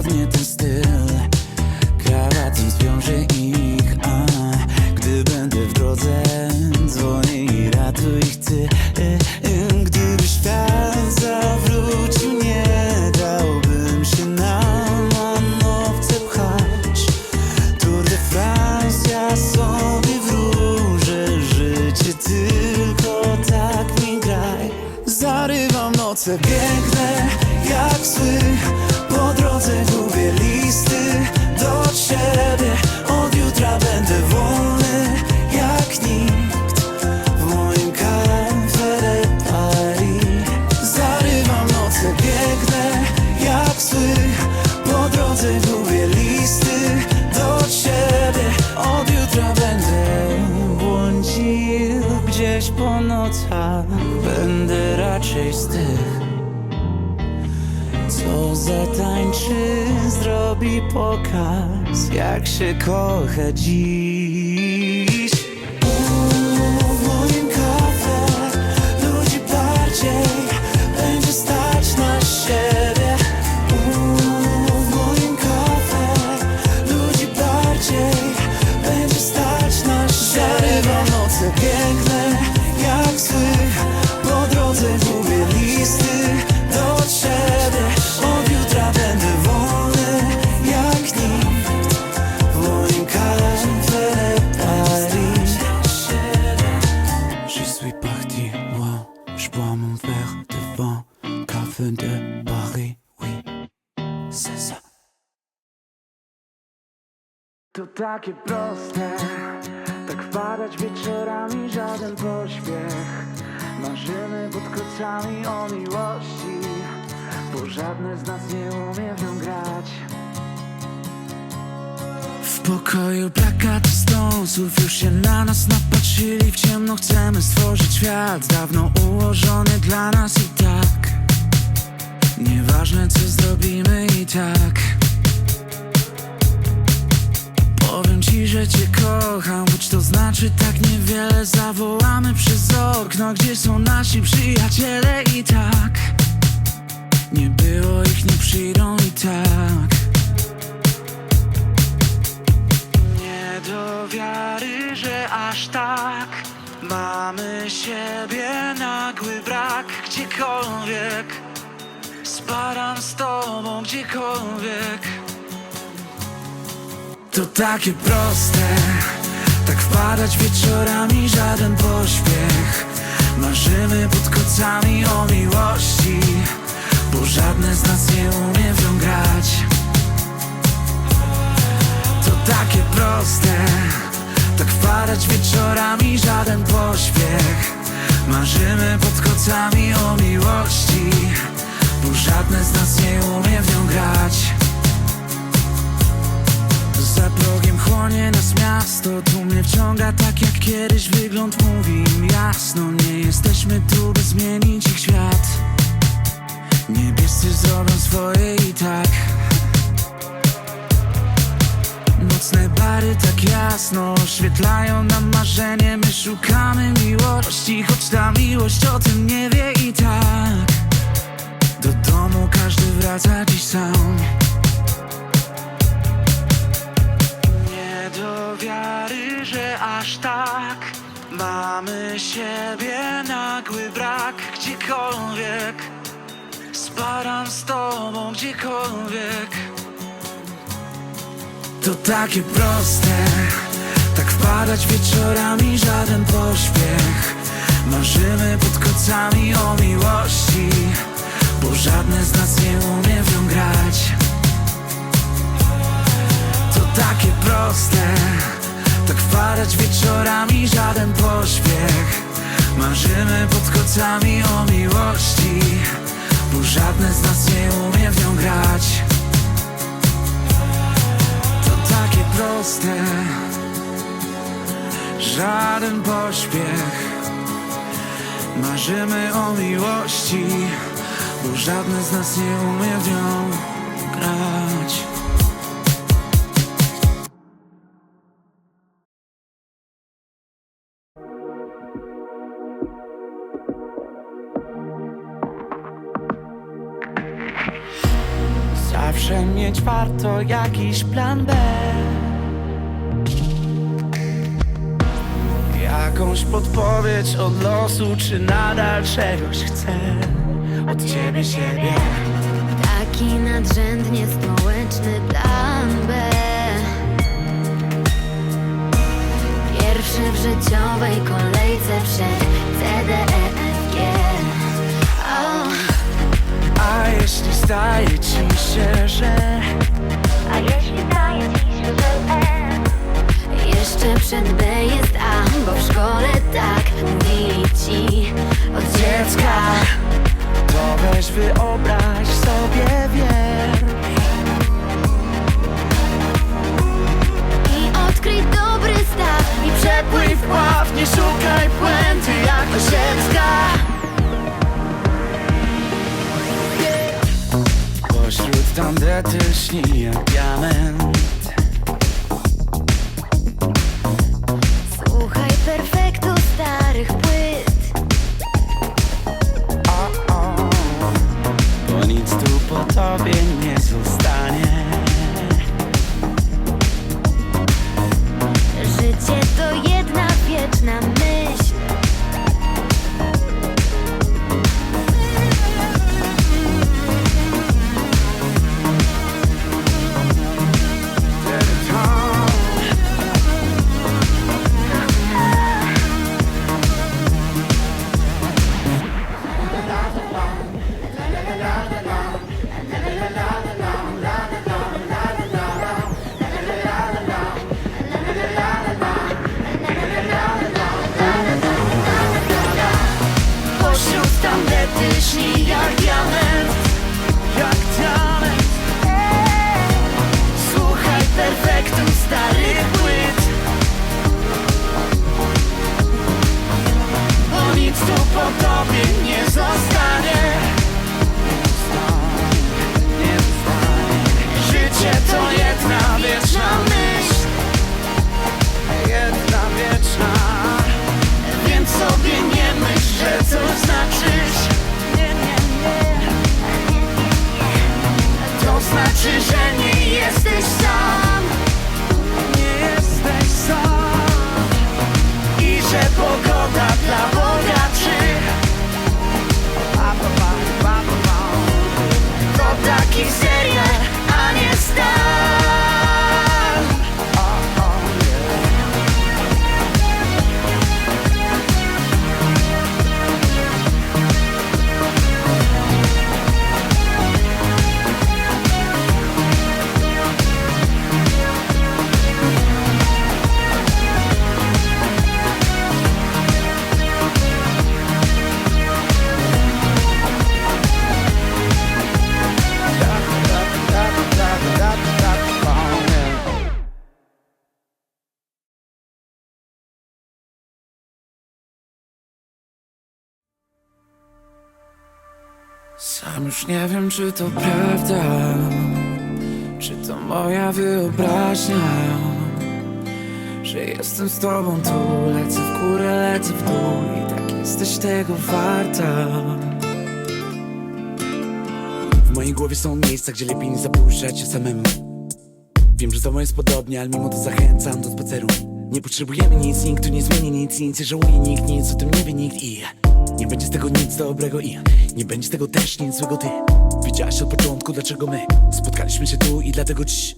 Spodnie, ten styl. Krawatem zwiążę ich, a Gdy będę w drodze, dzwonię i ratuj ich ty y, y, Gdyby świat zawrócił, nie dałbym się na manowce pchać. Tour de France, ja sobie wróżę Życie tylko tak mi graj. Zarywam noce, biegnę jak zły Po drodze gubię listy do ciebie. Od jutra będę wolny jak nikt. W moim Paris Zarywam noce, biegnę jak zły. Po drodze gubię listy do ciebie. Od jutra będę błądził gdzieś po nocach. Będę raczej z tych co zatańczy, zrobi pokaz Jak się kocha dziś café de Paris, oui, c'est ça. To takie proste, tak wpadać wieczorami żaden pośpiech. Marzymy pod kocami o miłości, bo żadne z nas nie umie w nią grać. W pokoju plakaty stąsów już się na nas napatrzyli W ciemno chcemy stworzyć świat dawno ułożony dla nas i tak Nieważne co zrobimy i tak. Powiem ci, że cię kocham, choć to znaczy tak niewiele. Zawołamy przez okno, gdzie są nasi przyjaciele i tak. Nie było ich, nie przyjdą i tak. Nie do wiary, że aż tak. Mamy siebie nagły brak Gdziekolwiek Spadam z tobą gdziekolwiek. To takie proste Tak wpadać wieczorami żaden pośpiech. Marzymy pod kocami o miłości Bo żadne z nas nie umie w nią grać. To takie proste Tak wpadać wieczorami żaden pośpiech. Marzymy pod kocami o miłości Bo żadne z nas nie umie w nią grać. Za progiem chłonie nas miasto Tu mnie wciąga tak jak kiedyś Wygląd mówi im jasno. Nie jesteśmy tu by zmienić ich świat. Niebiescy zrobią swoje i tak. Nocne bary tak jasno oświetlają nam marzenie. My szukamy miłości, choć ta miłość o tym nie wie i tak Do domu każdy wraca dziś sam. Nie do wiary, że aż tak. Mamy siebie nagły brak Gdziekolwiek. Spadam z tobą gdziekolwiek. To takie proste. Tak wpadać wieczorami żaden pośpiech. Marzymy pod kocami o miłości Bo żadne z nas nie umie w nią grać. To takie proste Tak wpadać wieczorami żaden pośpiech. Marzymy pod kocami o miłości Bo żadne z nas nie umie w nią grać. To takie proste Żaden pośpiech. Marzymy o miłości Bo żadne z nas nie umie w nią grać. Zawsze mieć warto jakiś plan B. Jakąś podpowiedź od losu, czy nadal czegoś chcę Od ciebie siebie. Taki nadrzędnie społeczny plan B. Pierwszy w życiowej kolejce przed C, D, E, F, G. O, A jeśli zdaje ci się, że tandety śni jak diament. Słuchaj perfektu starych płyt. O, o, Bo nic tu po tobie nie zostanie. Życie to jedna wieczna myśl tobie nie zostanie już nie wiem, czy to prawda, czy to moja wyobraźnia, że jestem z tobą tu, lecę w górę, lecę w dół i tak jesteś tego warta. W mojej głowie są miejsca, gdzie lepiej nie zapuszczać się samemu. Wiem, że za jest podobnie, ale mimo to zachęcam do spaceru. Nie potrzebujemy nic, nikt tu nie zmieni nic, nic nie żałuje nikt, nic o tym nie wie nikt i Nie będzie z tego nic dobrego i nie będzie z tego też nic złego. Ty Wiedziałaś od początku dlaczego my spotkaliśmy się tu i dlatego dziś.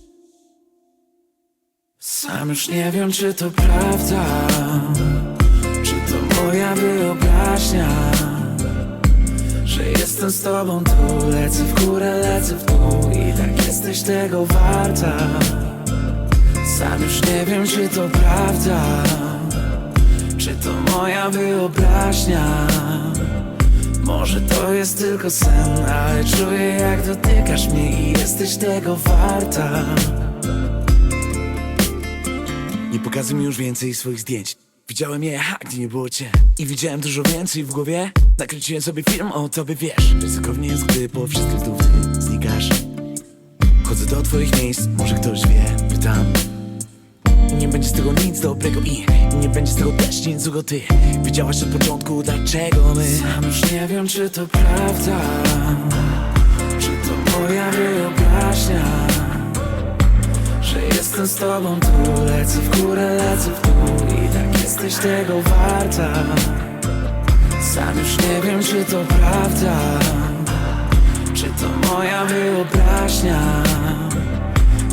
Sam już nie wiem czy to prawda Czy to moja wyobraźnia Że jestem z tobą tu Lecę w górę, lecę w dół I tak jesteś tego warta. Sam już nie wiem czy to prawda Czy to moja wyobraźnia? Może to jest tylko sen Ale czuję jak dotykasz mnie I jesteś tego warta. Nie pokazuj mi już więcej swoich zdjęć. Widziałem je, a gdzie nie było cię. I widziałem dużo więcej w głowie. Nakręciłem sobie film o tobie, wiesz. Ryzykownie jest, gdy po wszystkim znów ty znikasz. Chodzę do twoich miejsc, może ktoś wie, pytam I nie będzie z tego nic dobrego i nie będzie z tego też nic. Złego ty Wiedziałaś od początku, dlaczego my Sam już nie wiem, czy to prawda Czy to moja wyobraźnia że jestem z tobą tu Lecę w górę, lecę w dół I tak jesteś tego warta. Sam już nie wiem czy to prawda Czy to moja wyobraźnia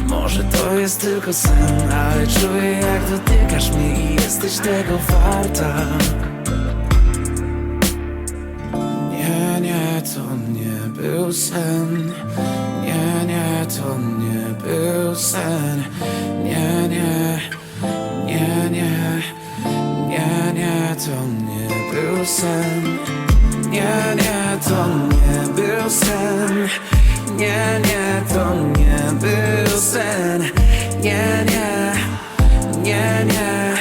Może to jest tylko sen Ale czuję jak dotykasz mnie I jesteś tego warta. Nie, nie, to nie był sen. Nie, nie, to nie był sen. Nie, nie, nie, nie. Nie, nie, to nie był sen. Nie, nie, to nie był sen. Nie, nie, sen. Nie, nie, nie, nie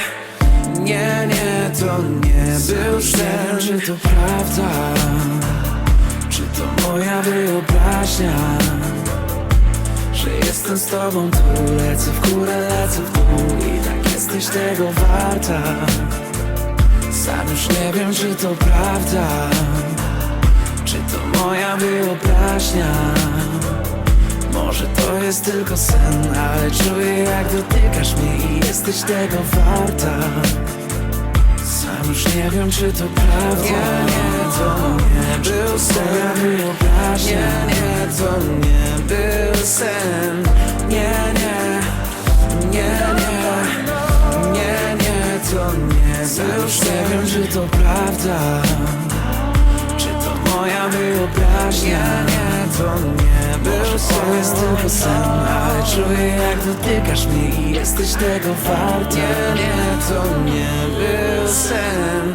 nie, nie, to nie był sen. Czy to prawda? Czy to moja wyobraźnia? Że jestem z tobą tu Lecę w górę, lecę w dół I tak jesteś tego warta. Sam już nie wiem, czy to prawda. Czy to moja wyobraźnia może to jest tylko sen, ale czuję jak dotykasz mnie i jesteś tego warta. Sam już nie wiem czy to prawda. Nie, nie, to nie był sen. Nie, nie, to nie był sen. Nie, nie, nie, nie Nie, nie, to nie. Był już nie wiem czy to prawda. Czy to moja wyobraźnia? Nie, to nie sen jest tylko sen, ale czuję jak dotykasz mnie I jesteś tego wart Nie, nie, to nie był sen